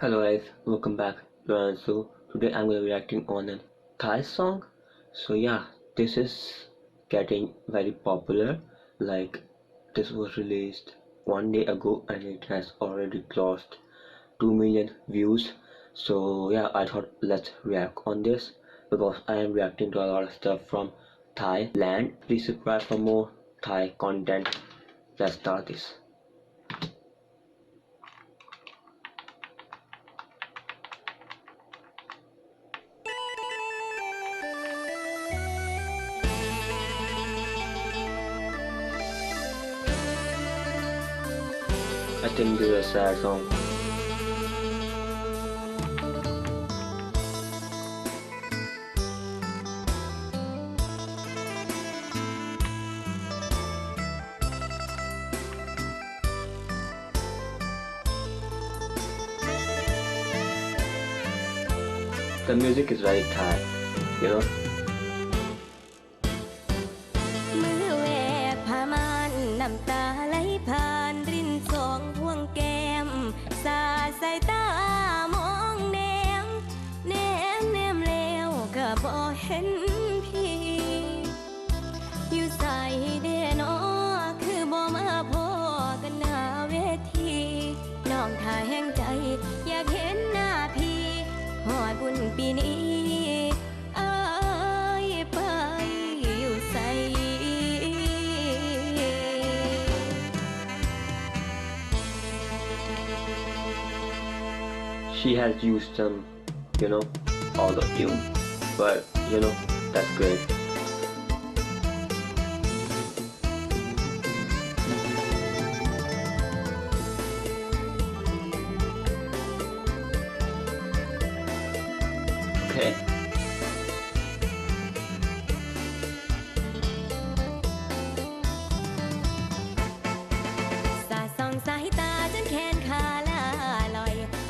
Hello guys, welcome back. Uh, so today I'm gonna be reacting on a Thai song. So yeah, this is getting very popular. Like this was released one day ago and it has already crossed 2 million views. So yeah, I thought let's react on this because I am reacting to a lot of stuff from Thailand. Please subscribe for more Thai content. Let's start this. Anh đưa xa không? The music is very tight, you know? Ta lấy pha พี่ อยู่ใส่เดนอคือบ่มาพอกันหน้าเวทีน้องถ่ายแห่งใจ อยากเห็นหน้าพี่หอดบุญปีนี้อายไปอยู่ใส่ She has used them, you know, all of you. But, you know, That's great. Okay.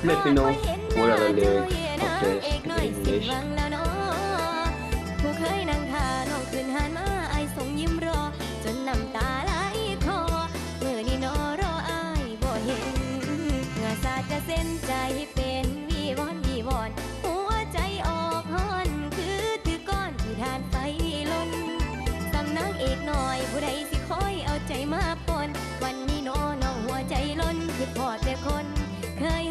Let me know what are the lyrics of this in English. วันนี้น้อน้องหัวใจล้นคิดพอแต่คน เคย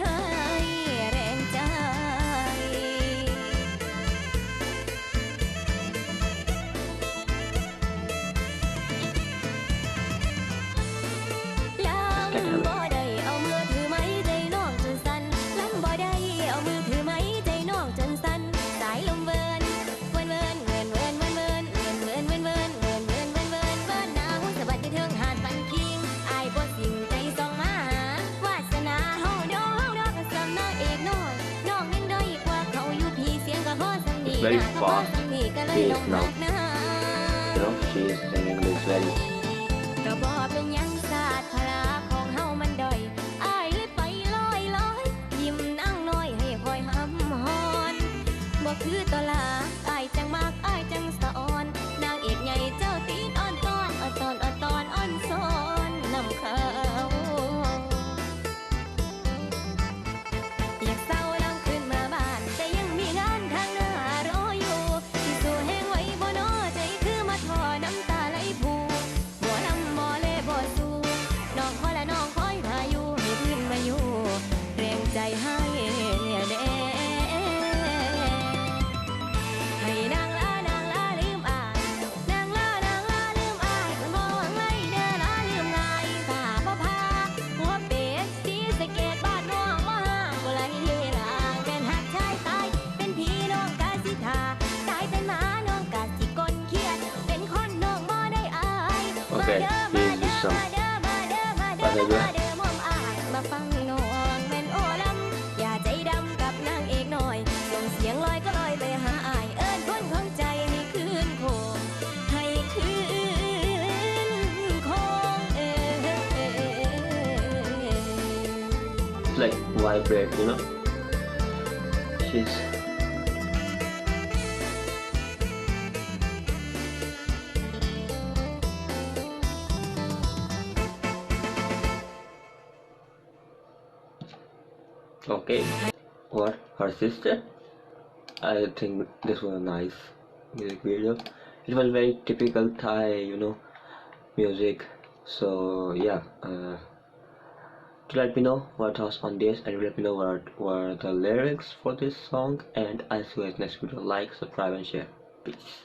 very far she is now you know she is singing this very ก็บ่เป็นยังศาสตร์พระของเฮามันด้อยอายเลยไปลอยลอยยิ้มนั่งน้อยให้คอยห้ำหอนบ่คือตลาด Okey, ini song. Pada dua. ไลค์ไวเบรกอยู่เนาะ she's Okay, or Her sister? I think this was a nice music video. It was very typical Thai, you know, music. So yeah, uh, to let me know what thoughts on this and let me know what were the lyrics for this song and I'll see you guys next video. Like, subscribe and share. Peace.